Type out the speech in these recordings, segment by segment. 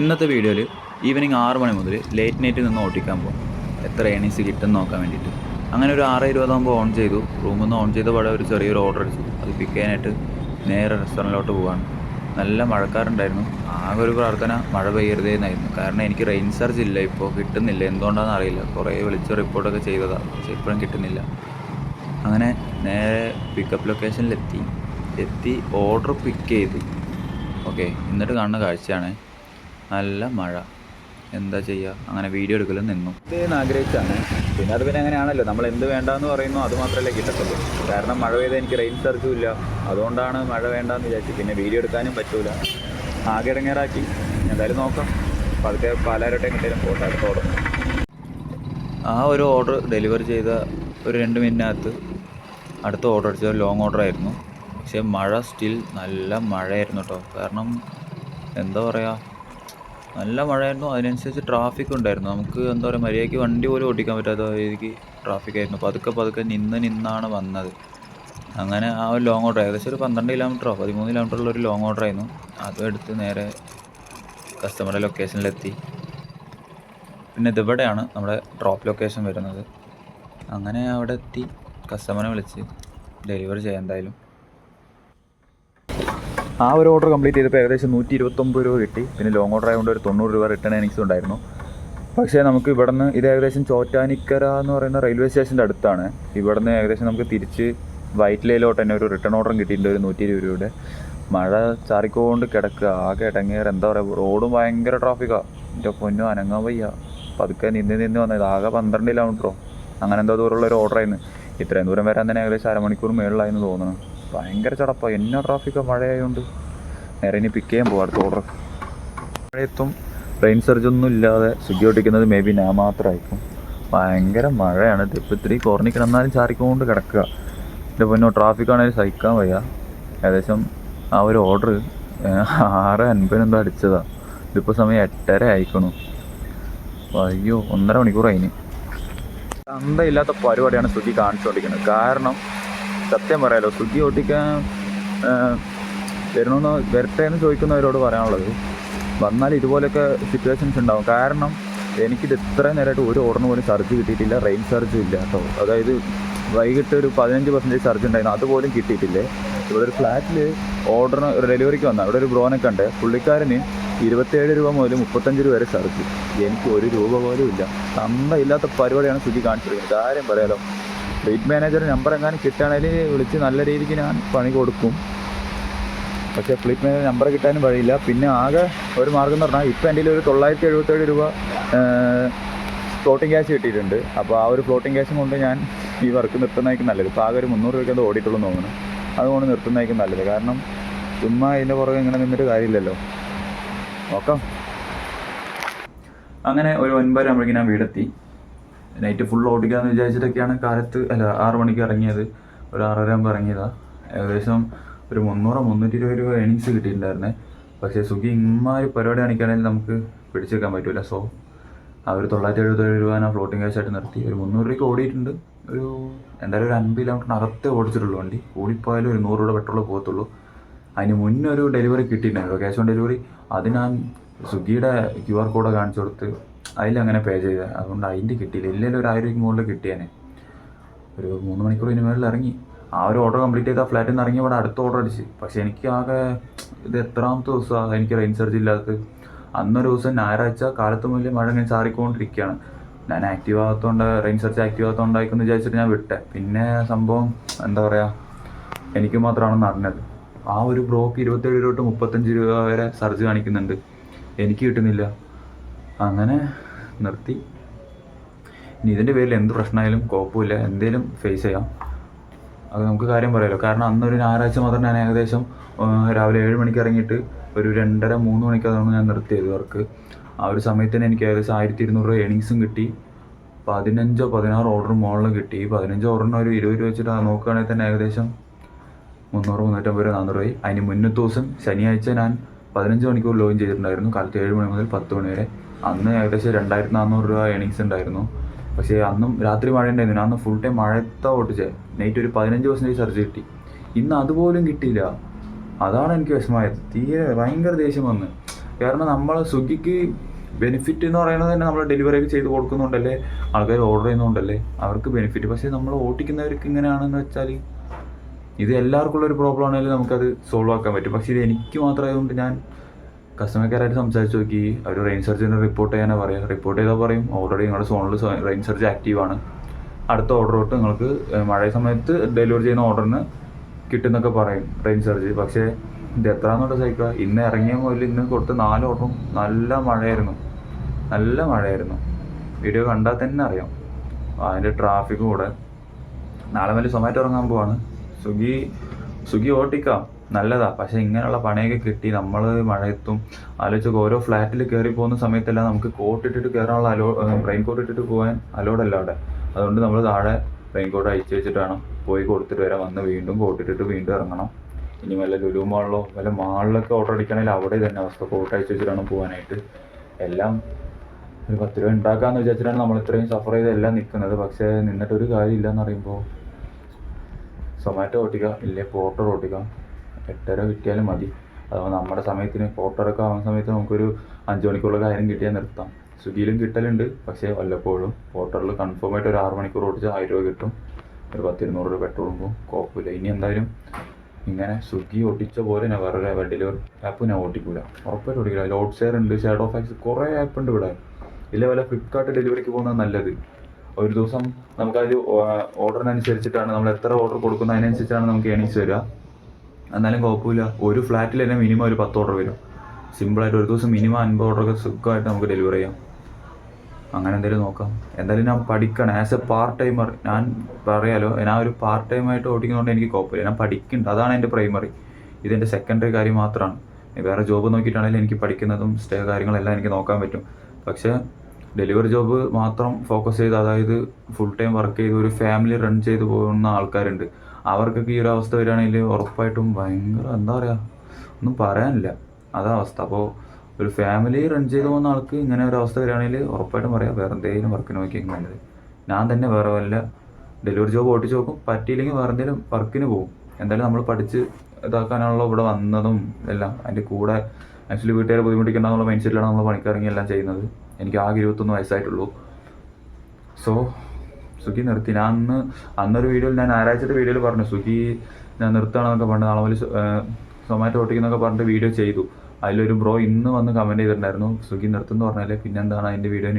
ഇന്നത്തെ വീഡിയോയിൽ ഈവനിങ് ആറ് മണി മുതൽ ലേറ്റ് നൈറ്റിൽ നിന്ന് ഓട്ടിക്കാൻ പോകും. എത്ര ഏണിങ്സ് കിട്ടും നോക്കാൻ വേണ്ടിയിട്ട്. അങ്ങനെ ഒരു ആറ് ഇരുപതാകുമ്പോൾ ഓൺ ചെയ്തു. റൂമിൽ നിന്ന് ഓൺ ചെയ്ത പാടെ ഒരു ചെറിയൊരു ഓർഡർ അടിച്ചു. അത് പിക്ക് ചെയ്യാനായിട്ട് നേരെ റെസ്റ്റോറന്റിലോട്ട് പോവാണ് നല്ല മഴക്കാറുണ്ടായിരുന്നു. ആകെ ഒരു പ്രാർത്ഥന മഴ പെയ്യരുതേ എന്നായിരുന്നു. കാരണം എനിക്ക് റെയിൻ സർജ് ഇല്ല ഇപ്പോൾ. കിട്ടുന്നില്ല. എന്തുകൊണ്ടാണെന്ന് അറിയില്ല. കുറേ വിളിച്ച് റിപ്പോർട്ടൊക്കെ ചെയ്തതാണ് പക്ഷേ ഇപ്പോഴും കിട്ടുന്നില്ല. അങ്ങനെ നേരെ പിക്കപ്പ് ലൊക്കേഷനിലെത്തി എത്തി ഓർഡർ പിക്ക് ചെയ്തു. ഓക്കെ എന്നിട്ട് കാണുന്ന കാഴ്ചയാണ്. നല്ല മഴ. എന്താ ചെയ്യുക അങ്ങനെ വീഡിയോ എടുക്കലും നിന്നു. ഇതേന്ന് ആഗ്രഹിച്ചാണ് പിന്നെ അത് പിന്നെ അങ്ങനെയാണല്ലോ. നമ്മൾ എന്ത് വേണ്ടാന്ന് പറയുന്നു അത് മാത്രമല്ലേ കിട്ടത്തുള്ളൂ. കാരണം മഴ പെയ്ത് എനിക്ക് റെയിൻ സർജും അതുകൊണ്ടാണ് മഴ വേണ്ടാന്ന് വിചാരിച്ചു പിന്നെ വീഡിയോ എടുക്കാനും പറ്റൂല. ആകെ ഇടങ്ങേറാക്കി. എന്തായാലും നോക്കാം. പതുക്കെ പാലാരോട്ടെ പോട്ടെ. അടുത്ത ഓർഡർ ആ ഒരു ഓർഡർ ഡെലിവറി ചെയ്ത ഒരു രണ്ട് മിനിറ്റിനകത്ത് അടുത്ത ഓർഡർ അടിച്ചത് ലോങ് ഓർഡർ ആയിരുന്നു. പക്ഷേ മഴ സ്റ്റിൽ നല്ല മഴയായിരുന്നു കേട്ടോ കാരണം എന്താ പറയുക നല്ല മഴയായിരുന്നു. അതിനനുസരിച്ച് ട്രാഫിക് ഉണ്ടായിരുന്നു. നമുക്ക് എന്താ പറയുക മര്യാദയ്ക്ക് വണ്ടി പോലും ഓടിക്കാൻ പറ്റാത്ത രീതിക്ക് ട്രാഫിക് ആയിരുന്നു. പതുക്കെ പതുക്കെ നിന്ന് നിന്നാണ് വന്നത്. അങ്ങനെ ആ ഒരു ലോങ് ഓർഡർ ഏകദേശം ഒരു പന്ത്രണ്ട് കിലോമീറ്ററോ പതിമൂന്ന് കിലോമീറ്ററുള്ള ഒരു ലോങ് ഓർഡർ ആയിരുന്നു. അതും എടുത്ത് നേരെ കസ്റ്റമറുടെ ലൊക്കേഷനിലെത്തി പിന്നെ ഇതിവിടെയാണ് നമ്മുടെ ഡ്രോപ്പ് ലൊക്കേഷൻ വരുന്നത്. അങ്ങനെ അവിടെ എത്തി. കസ്റ്റമറെ വിളിച്ച് ഡെലിവറി ചെയ്യാം എന്തായാലും. ആ ഒരു ഓർഡർ കംപ്ലീറ്റ് ചെയ്തപ്പോൾ ഏകദേശം നൂറ്റി ഇരുപത്തൊമ്പത് രൂപ കിട്ടി. പിന്നെ ലോങ് ഓർഡർ ആയതുകൊണ്ട് ഒരു തൊണ്ണൂറ് രൂപ റിട്ടേൺ എനിക്സ് ഉണ്ടായിരുന്നു. പക്ഷേ നമുക്ക് ഇവിടുന്ന് ഇത് ഏകദേശം ചോറ്റാനിക്കര എന്ന് പറയുന്ന റെയിൽവേ സ്റ്റേഷന്റെ അടുത്താണ്. ഇവിടുന്ന് ഏകദേശം നമുക്ക് തിരിച്ച് വൈറ്റ്ലയിലോട്ട് തന്നെ ഒരു റിട്ടേൺ ഓർഡറും കിട്ടിയിട്ടുണ്ട് ഒരു നൂറ്റി ഇരുപത് രൂപയുടെ. മഴ ചാറിക്കൊണ്ട് കിടക്കുക. ആകെ ഇടങ്ങേറ്. എന്താ പറയുക റോഡും ഭയങ്കര ട്രാഫിക്കാണ് എന്റെ പൊന്നും അനങ്ങാൻ വയ്യ. പതുക്കെ നിന്ന് നിന്ന് വന്നത്. ആകെ പന്ത്രണ്ട് കിലോമീറ്ററോ അങ്ങനെ എന്തോ ദൂരമുള്ള ഒരു ഓർഡർ ആയിരുന്നു. ഇത്രയും ദൂരം വരാൻ തന്നെ ഏകദേശം അരമണിക്കൂർ മേളിലായിരുന്നു തോന്നുന്നു. ഭയങ്കര ചടപ്പാണ് എന്നാ ട്രാഫിക്കാണ് മഴയായതുകൊണ്ട് നേരെ ഇനി പിക്ക് ചെയ്യാൻ പോകാം അടുത്ത ഓർഡർ മഴയത്തും റെയിൻ ഒന്നും ഇല്ലാതെ സ്വിഗ്ഗി ഓടിക്കുന്നത് മേ ബി ഞാൻ മാത്രമായിരിക്കും ഭയങ്കര മഴയാണ്. ഇപ്പോൾ ഇത്തിരി കുറഞ്ഞ് കിടന്നാലും ചാറിക്കൊണ്ട് കിടക്കുക. എന്റെ പൊന്നോ ട്രാഫിക് ആണെങ്കിൽ സഹിക്കാൻ വയ്യ. ഏകദേശം ആ ഒരു ഓർഡർ ആറ് അൻപതിനെന്തോ അടിച്ചതാണ് ഇതിപ്പോൾ സമയം എട്ടര ആയിക്കണു. അയ്യോ ഒന്നര മണിക്കൂർ അതിന് ചന്തയില്ലാത്ത പരിപാടിയാണ് സ്വിഗ്ഗി കാണിച്ചുകൊണ്ടിരിക്കുന്നത് കാരണം സത്യം പറയാലോ സ്വിഗ്ഗി ഓട്ടിക്കാൻ വരണമെന്ന് വരട്ടെ എന്ന് ചോദിക്കുന്നവരോട് പറയാനുള്ളത് വന്നാൽ ഇതുപോലെയൊക്കെ സിറ്റുവേഷൻസ് ഉണ്ടാവും. കാരണം എനിക്കിത് ഇത്രയും നേരമായിട്ട് ഒരു ഓർഡറിന് പോലും ചാർജ് കിട്ടിയിട്ടില്ല റെയിൻ ചാർജും ഇല്ല കേട്ടോ. അതായത് വൈകിട്ട് ഒരു പതിനഞ്ച് പെർസെന്റേജ് ചാർജ് ഉണ്ടായിരുന്നു അതുപോലും കിട്ടിയിട്ടില്ലേ. ഇവിടെ ഒരു ഫ്ലാറ്റിൽ ഓർഡറിന് ഒരു ഡെലിവറിക്ക് വന്ന ഇവിടെ ഒരു ബ്രോനൊക്കെ ഉണ്ട് പുള്ളിക്കാരന് ഇരുപത്തേഴ് രൂപ മുതൽ മുപ്പത്തഞ്ച് രൂപ വരെ ചാർജ് എനിക്ക് ഒരു രൂപ പോലും ഇല്ല. തന്ന ഇല്ലാത്ത പരിപാടിയാണ് സ്വിഗ്ഗി കാണിച്ചിരിക്കുന്നത്. കാര്യം പറയാലോ ഫ്ലീറ്റ് മാനേജർ നമ്പർ എങ്ങാനും കിട്ടുകയാണെങ്കിൽ വിളിച്ച് നല്ല രീതിക്ക് ഞാൻ പണി കൊടുക്കും. പക്ഷേ ഫ്ലീറ്റ് മാനേജർ നമ്പർ കിട്ടാനും വഴിയില്ല. പിന്നെ ആകെ ഒരു മാർഗം എന്ന് പറഞ്ഞാൽ ഇപ്പം എന്റെ ഒരു തൊള്ളായിരത്തി എഴുപത്തേഴ് രൂപ ഫ്ലോട്ടിംഗ് ക്യാഷ് കിട്ടിയിട്ടുണ്ട്. അപ്പോൾ ആ ഒരു ഫ്ലോട്ടിംഗ് ക്യാഷും കൊണ്ട് ഞാൻ ഈ വർക്ക് നിർത്തുന്നതായിരിക്കും നല്ലത്. ഇപ്പോൾ ആകെ ഒരു മുന്നൂറ് രൂപയ്ക്ക് അത് ഓടിയിട്ടുള്ളൂ തോന്നുന്നു. അതുകൊണ്ട് നിർത്തുന്നതായിരിക്കും നല്ലത്. കാരണം ചുമ്മാ അതിന്റെ പുറകെ ഇങ്ങനെ നിന്നിട്ട് കാര്യമില്ലല്ലോ. നോക്കാം. അങ്ങനെ ഒരു ഒൻപത് ഞാൻ വീടെത്തി. നൈറ്റ് ഫുൾ ഓടിക്കാമെന്ന് വിചാരിച്ചിട്ടൊക്കെയാണ് കാലത്ത് അല്ല ആറ് മണിക്ക് ഇറങ്ങിയത്. ഒരു ആറര ആകുമ്പോൾ ഇറങ്ങിയതാണ് ഏകദേശം ഒരു മുന്നൂറോ മുന്നൂറ്റി ഇരുപത് രൂപ ഏണിങ്സ് കിട്ടിയിട്ടുണ്ടായിരുന്നേ. പക്ഷേ സുഖി ഇമ്മാതിരി പരിപാടി കാണിക്കുകയാണെങ്കിൽ നമുക്ക് പിടിച്ചെടുക്കാൻ പറ്റില്ല സോ ആ ഒരു തൊള്ളായിരത്തി എഴുപത്തേഴ് രൂപ ഞാൻ ഫ്ലോട്ടിംഗ് ആയിട്ട് നിർത്തി. ഒരു മുന്നൂറ് രൂപയ്ക്ക് ഓടിയിട്ടുണ്ട്. ഒരു എന്തായാലും ഒരു അൻപത് കിലോമീറ്ററിന് അകത്തേ ഓടിച്ചിട്ടുള്ളൂ വണ്ടി. കൂടിപ്പോയാലും ഒരു നൂറ് രൂപ പെട്രോൾ പോകത്തുള്ളൂ. അതിന് മുന്നേ ഒരു ഡെലിവറി കിട്ടിയിട്ടുണ്ടായിരുന്നു. ക്യാഷ് ഓൺ ഡെലിവറി അത് ഞാൻ സ്വിഗ്ഗിയുടെ ക്യു ആർ കോഡ് കാണിച്ചു കൊടുത്ത് അതിലങ്ങനെ പേ ചെയ്തത്. അതുകൊണ്ട് അതിന്റെ കിട്ടിയില്ല. ഇല്ലെങ്കിൽ ഒരു ആയിരം രൂപയ്ക്ക് മുകളിൽ കിട്ടിയേനെ. ഒരു മൂന്ന് മണിക്കൂർ ഇതിന് മേളിൽ ഇറങ്ങി. ആ ഒരു ഓർഡർ കംപ്ലീറ്റ് ചെയ്ത് ആ ഫ്ലാറ്റിൽ നിന്ന് ഇറങ്ങി ഇവിടെ അടുത്ത ഓർഡർ അടിച്ച്. പക്ഷേ എനിക്ക് ആകെ ഇത് എത്രാമത്തെ ദിവസമാണ് എനിക്ക് റെയിൻ സർജ് ഇല്ലാത്തത്. അന്നൊരു ദിവസം ഞായറാഴ്ച കാലത്ത് മുതൽ മഴ ഇങ്ങനെ ചാറിക്കൊണ്ടിരിക്കുകയാണ്. ഞാൻ ആക്റ്റീവ് ആകാത്തതുകൊണ്ട് റെയിൻ സർജ് ആക്റ്റീവ് ആകാത്തതുകൊണ്ടായിരിക്കുമെന്ന് വിചാരിച്ചിട്ട് ഞാൻ വിട്ടെ. പിന്നെ സംഭവം എന്താ പറയുക എനിക്ക് മാത്രമാണ് നടന്നത്. ആ ഒരു ബ്രോക്ക് ഇരുപത്തേഴ് രൂപ തൊട്ട് മുപ്പത്തഞ്ച് രൂപ വരെ സർജ് കാണിക്കുന്നുണ്ട്. എനിക്ക് കിട്ടുന്നില്ല. അങ്ങനെ നിർത്തി. ഇനി ഇതിന്റെ പേരിൽ എന്ത് പ്രശ്നമായാലും കുഴപ്പമില്ല. എന്തേലും ഫേസ് ചെയ്യാം. അത് നമുക്ക് കാര്യം പറയാമല്ലോ കാരണം അന്നൊരു ഞായറാഴ്ച മാത്രം ഞാൻ ഏകദേശം രാവിലെ ഏഴ് മണിക്ക് ഇറങ്ങിയിട്ട് ഒരു രണ്ടര മൂന്ന് മണിക്കാണ് ഞാൻ നിർത്തിയത് വർക്ക് ആ ഒരു സമയത്ത് തന്നെ എനിക്ക് ഏകദേശം ആയിരത്തി ഇരുന്നൂറ് രൂപ ഏണിങ്സും കിട്ടി. പതിനഞ്ചോ പതിനാറ് ഓർഡർ മുകളിൽ കിട്ടി. പതിനഞ്ച് ഓർഡറിന് ഒരു ഇരുപത് രൂപ വെച്ചിട്ട് നോക്കുകയാണെങ്കിൽ തന്നെ ഏകദേശം മുന്നൂറ് മുന്നൂറ്റമ്പത് രൂപ നാനൂറ് രൂപ. അതിന് മുന്നത്തെ ദിവസം ശനിയാഴ്ച ഞാൻ പതിനഞ്ച് മണിക്കൂർ ലോഗിൻ ചെയ്തിട്ടുണ്ടായിരുന്നു. കാലത്ത് ഏഴ് മണി മുതൽ പത്ത് മണി വരെ. അന്ന് ഏകദേശം രണ്ടായിരത്തി നാനൂറ് രൂപ ഏണിങ്സ് ഉണ്ടായിരുന്നു. പക്ഷേ അന്നും രാത്രി മഴ ഉണ്ടായിരുന്നു. അന്ന് ഫുൾ ടൈം മഴയത്താ ഓട്ടിച്ചേ നൈറ്റ് ഒരു പതിനഞ്ച് പെർസെന്റേജ് സർജ് കിട്ടി. ഇന്ന് അതുപോലും കിട്ടിയില്ല. അതാണ് എനിക്ക് വിഷമമായത്. തീരെ ഭയങ്കര ദേഷ്യം വന്ന്. കാരണം നമ്മൾ സ്വിഗ്ഗിക്ക് ബെനിഫിറ്റ് എന്ന് പറയുന്നത് തന്നെ നമ്മൾ ഡെലിവറി ഒക്കെ ചെയ്ത് കൊടുക്കുന്നുണ്ടല്ലേ? ആൾക്കാർ ഓർഡർ ചെയ്യുന്നുണ്ടല്ലേ? അവർക്ക് ബെനിഫിറ്റ് പക്ഷേ നമ്മൾ ഓട്ടിക്കുന്നവർക്ക് ഇങ്ങനെയാണെന്ന് വെച്ചാൽ ഇത് എല്ലാവർക്കും ഉള്ള ഒരു പ്രോബ്ലം ആണെങ്കിലും നമുക്കത് സോൾവ് ആക്കാൻ പറ്റും. പക്ഷേ ഇത് എനിക്ക് മാത്രമായതുകൊണ്ട് ഞാൻ കസ്റ്റമർ കെയർ ആയിട്ട് സംസാരിച്ച് നോക്കി. അവർ റെയിൻ സർജിന് റിപ്പോർട്ട് ചെയ്യാനാണ് പറയുക. റിപ്പോർട്ട് ചെയ്താൽ പറയും ഓൾറെഡി നിങ്ങളുടെ സോണിൽ റെയിൻ സർജ് ആക്റ്റീവാണ് അടുത്ത ഓർഡർ തൊട്ട് നിങ്ങൾക്ക് മഴ സമയത്ത് ഡെലിവറി ചെയ്യുന്ന ഓർഡറിന് കിട്ടുന്നൊക്കെ പറയും റെയിൻ സർജ് പക്ഷേ ഇത് എത്രയാണെന്നുള്ള സൈക്കിൾ ഇന്ന് ഇറങ്ങിയ മുതൽ ഇന്ന് കൊടുത്ത നാല് ഓർഡറും നല്ല മഴയായിരുന്നു. നല്ല മഴയായിരുന്നു. വീഡിയോ കണ്ടാൽ തന്നെ അറിയാം. അതിന്റെ ട്രാഫിക് കൂടെ. നാളെ മുതൽ സൊമാറ്റോ ഇറങ്ങാൻ പോവാണ്. സ്വിഗ്ഗി സ്വിഗ്ഗി ഓട്ടിക്കാം. നല്ലതാ. പക്ഷെ ഇങ്ങനെയുള്ള പണിയൊക്കെ കിട്ടി നമ്മൾ മഴയത്തും ആലോചിച്ച് ഓരോ ഫ്ലാറ്റിൽ കയറി പോകുന്ന സമയത്തെല്ലാം നമുക്ക് കോട്ട് ഇട്ടിട്ട് കയറാനുള്ള അലോ റെയിൻ കോട്ട് ഇട്ടിട്ട് പോകാൻ അലോഡല്ല അവിടെ. അതുകൊണ്ട് നമ്മൾ താഴെ റെയിൻ കോട്ട് അയച്ചു വെച്ചിട്ട് വേണം പോയി കൊടുത്തിട്ട് വരാം വന്ന് വീണ്ടും കോട്ട് ഇട്ടിട്ട് വീണ്ടും ഇറങ്ങണം. ഇനി വല്ല ലുലു മാളിലോ വല്ല മാളിലൊക്കെ ഓർഡർ അടിക്കണമെങ്കിൽ അവിടെ തന്നെ അവസ്ഥ. കോട്ട് അയച്ചു വെച്ചിട്ടാണ് പോകാനായിട്ട്. എല്ലാം ഒരു പത്ത് രൂപ ഉണ്ടാക്കാന്ന് വിചാരിച്ചിട്ടാണ് നമ്മൾ ഇത്രയും സഫർ ചെയ്ത് എല്ലാം നിൽക്കുന്നത്. പക്ഷേ നിന്നിട്ടൊരു കാര്യമില്ല എന്ന് പറയുമ്പോൾ സൊമാറ്റോ ഓട്ടിക്കാം ഇല്ലേ പോർട്ടർ ഓട്ടിക്കാം. എട്ടര കിട്ടിയാലും മതി. അതാവുമ്പോൾ നമ്മുടെ സമയത്തിന് ഫോട്ടോ എടുക്കാൻ ആവുന്ന സമയത്ത് നമുക്കൊരു അഞ്ച് മണിക്കൂറുള്ള കാര്യം കിട്ടിയാൽ നിർത്താം. സ്വിഗ്ഗിയിലും കിട്ടലുണ്ട്. പക്ഷേ വല്ലപ്പോഴും പോർട്ടറിൽ കൺഫേം ആയിട്ട് ഒരു ആറ് മണിക്കൂർ ഓടിച്ച് ആയിരം രൂപ കിട്ടും. ഒരു പത്തിരുന്നൂറ് രൂപ പെട്രോളും പോകും. കുഴപ്പമില്ല ഇനി എന്തായാലും ഇങ്ങനെ സ്വിഗ്ഗി ഒട്ടിച്ച പോലെ ഞാൻ വേറെ ഡെലിവറി ആപ്പ് ഞാൻ ഓട്ടിക്കൂല ഉറപ്പായിട്ട് ഓടിക്കില്ല ലോഡ് ഷെയർ ഉണ്ട്. ഷാഡോ ഫാക്സ് കുറേ ആപ്പ് ഉണ്ട് ഇവിടെ. ഇല്ല വല്ല ഫ്ലിപ്കാർട്ട് ഡെലിവറിക്ക് പോകുന്നത് നല്ലത്. ഒരു ദിവസം നമുക്കത് ഓർഡറിനനുസരിച്ചിട്ടാണ് നമ്മൾ എത്ര ഓർഡർ കൊടുക്കുന്നത് അതിനനുസരിച്ചാണ് നമുക്ക് ഏണിങ്സ് വരിക. എന്നാലും കുഴപ്പമില്ല. ഒരു ഫ്ലാറ്റിൽ തന്നെ മിനിമം ഒരു പത്ത് ഓർഡർ വരും. സിമ്പിളായിട്ട് ഒരു ദിവസം മിനിമം അൻപത് ഓർഡറൊക്കെ സുഖമായിട്ട് നമുക്ക് ഡെലിവറി ചെയ്യാം. അങ്ങനെ എന്തെങ്കിലും നോക്കാം. എന്തായാലും ഞാൻ പഠിക്കണം. ആസ് എ പാർട്ട് ടൈമർ ഞാൻ പറയാലോ ഞാൻ ഒരു പാർട്ട് ടൈം ആയിട്ട് ഓടിക്കുന്നതുകൊണ്ട് എനിക്ക് കുഴപ്പമില്ല. ഞാൻ പഠിക്കുന്നുണ്ട്. അതാണ് എന്റെ പ്രൈമറി ഇതെന്റെ സെക്കൻഡറി കാര്യം മാത്രമാണ്. വേറെ ജോബ് നോക്കിയിട്ടാണെങ്കിലും എനിക്ക് പഠിക്കുന്നതും സ്റ്റേ കാര്യങ്ങളെല്ലാം എനിക്ക് നോക്കാൻ പറ്റും. പക്ഷേ ഡെലിവറി ജോബ് മാത്രം ഫോക്കസ് ചെയ്ത് അതായത് ഫുൾ ടൈം വർക്ക് ചെയ്ത് ഒരു ഫാമിലി റൺ ചെയ്ത് പോകുന്ന ആൾക്കാരുണ്ട്. അവർക്കൊക്കെ ഈ ഒരു അവസ്ഥ വരികയാണെങ്കിൽ ഉറപ്പായിട്ടും ഭയങ്കര എന്താ പറയുക ഒന്നും പറയാനില്ല. അതാ അവസ്ഥ. അപ്പോൾ ഒരു ഫാമിലി റൺ ചെയ്ത് പോകുന്ന ആൾക്ക് ഇങ്ങനെ ഒരു അവസ്ഥ വരികയാണെങ്കിൽ ഉറപ്പായിട്ടും പറയാം വേറെ എന്തെങ്കിലും വർക്കിന് നോക്കിയെങ്കിൽ നല്ലത്. ഞാൻ തന്നെ വേറെ വല്ല ഡെലിവറി ജോബ് ഓട്ടിച്ച് നോക്കും പറ്റിയില്ലെങ്കിൽ വേറെ എന്തെങ്കിലും വർക്കിന് പോകും എന്തായാലും നമ്മൾ പഠിച്ച് ഇതാക്കാനുള്ള ഇവിടെ വന്നതും എല്ലാം. അതിന്റെ കൂടെ ആക്ച്വലി വീട്ടുകാരെ ബുദ്ധിമുട്ടിക്കേണ്ടെന്നുള്ള മൈൻഡ് സെറ്റിലാണ് നമ്മൾ പണിക്കിറങ്ങി എല്ലാം ചെയ്യുന്നത്. എനിക്ക് ആകെ ഇരുപത്തൊന്ന് വയസ്സായിട്ടുള്ളൂ. സോ സുഖി നിർത്തി. ഞാൻ അന്ന് അന്നൊരു വീഡിയോയിൽ ഞാൻ ഞായറാഴ്ചത്തെ വീഡിയോയിൽ പറഞ്ഞു സുഖി ഞാൻ നിർത്തണമെന്നൊക്കെ പറഞ്ഞു നാളെ മുതൽ സൊമാറ്റോ ഓട്ടിക്കുന്നൊക്കെ പറഞ്ഞിട്ട് വീഡിയോ ചെയ്തു. അതിലൊരു ബ്രോ ഇന്ന് വന്ന് കമന്റ് ചെയ്തിട്ടുണ്ടായിരുന്നു സുഖി നിർത്തുന്നു പറഞ്ഞാൽ പിന്നെ എന്താണ് അതിന്റെ വീഡിയോ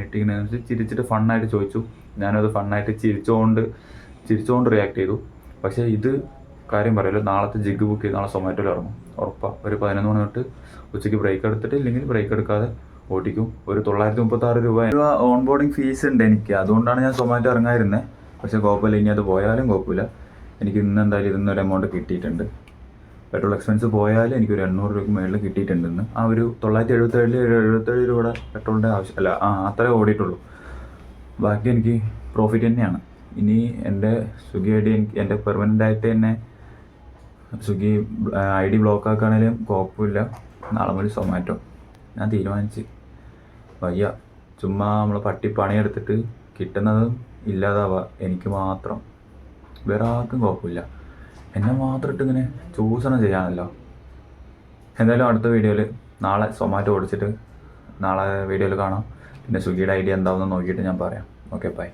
വെച്ച് ചിരിച്ചിട്ട് ഫണ്ണായിട്ട് ചോദിച്ചു. ഞാനത് ഫണ്ണായിട്ട് ചിരിച്ചുകൊണ്ട് ചിരിച്ചുകൊണ്ട് റിയാക്ട് ചെയ്തു. പക്ഷേ ഇത് കാര്യം പറയല്ലോ നാളത്തെ ജിഗ് ബുക്ക് ചെയ്ത് നാളെ സൊമാറ്റോയിൽ ഇറങ്ങും. ഉറപ്പാണ് ഒരു പതിനൊന്ന് മണി തൊട്ട് ഉച്ചയ്ക്ക് ബ്രേക്ക് എടുത്തിട്ട് ഇല്ലെങ്കിൽ ബ്രേക്ക് എടുക്കാതെ ഓടിക്കും. ഒരു തൊള്ളായിരത്തി മുപ്പത്തി ആറ് രൂപ ഓൺ ബോർഡിങ് ഫീസ് ഉണ്ട് എനിക്ക്. അതുകൊണ്ടാണ് ഞാൻ സൊമാറ്റോ ഇറങ്ങാതിരുന്നത് പക്ഷെ കുഴപ്പമില്ല. ഇനി അത് പോയാലും കുഴപ്പമില്ല. എനിക്ക് ഇന്ന് എന്തായാലും ഇതിന്നൊരു എമൗണ്ട് കിട്ടിയിട്ടുണ്ട്. പെട്രോൾ എക്സ്പെൻസ് പോയാലും എനിക്കൊരു എണ്ണൂറ് രൂപയ്ക്ക് മേളിൽ കിട്ടിയിട്ടുണ്ട് ഇന്ന്. ആ ഒരു തൊള്ളായിരത്തി എഴുപത്തേഴിൽ എഴുപത്തേഴ് രൂപയുടെ പെട്രോളിന്റെ ആവശ്യം അല്ല ആ അത്രേ ഓടിയിട്ടുള്ളൂ. ബാക്കി എനിക്ക് പ്രോഫിറ്റ് തന്നെയാണ്. ഇനി എന്റെ സ്വിഗ്ഗി ഐ ഡി എനിക്ക് എന്റെ പെർമനന്റ് ആയിട്ട് തന്നെ സ്വിഗ്ഗി ഐ ഡി ബ്ലോക്ക് ആക്കുകയാണെങ്കിലും കുഴപ്പമില്ല. നാളെ മുതൽ സൊമാറ്റോ. ഞാൻ തീരുമാനിച്ച്. വയ്യ. ചുമ്മാ നമ്മൾ പട്ടി പണിയെടുത്തിട്ട് കിട്ടുന്നതും ഇല്ലാതാവുക എനിക്ക് മാത്രം. വേറെ ആർക്കും കുഴപ്പമില്ല. എന്നെ മാത്രം ഇട്ടിങ്ങനെ ചൂഷണം ചെയ്യാനല്ലോ. എന്തായാലും അടുത്ത വീഡിയോയിൽ നാളെ സൊമാറ്റോ ഓടിച്ചിട്ട് നാളെ വീഡിയോയിൽ കാണാം. പിന്നെ സ്വിഗ്ഗിയുടെ ഐഡിയ എന്താണെന്ന് നോക്കിയിട്ട് ഞാൻ പറയാം. Okay bye.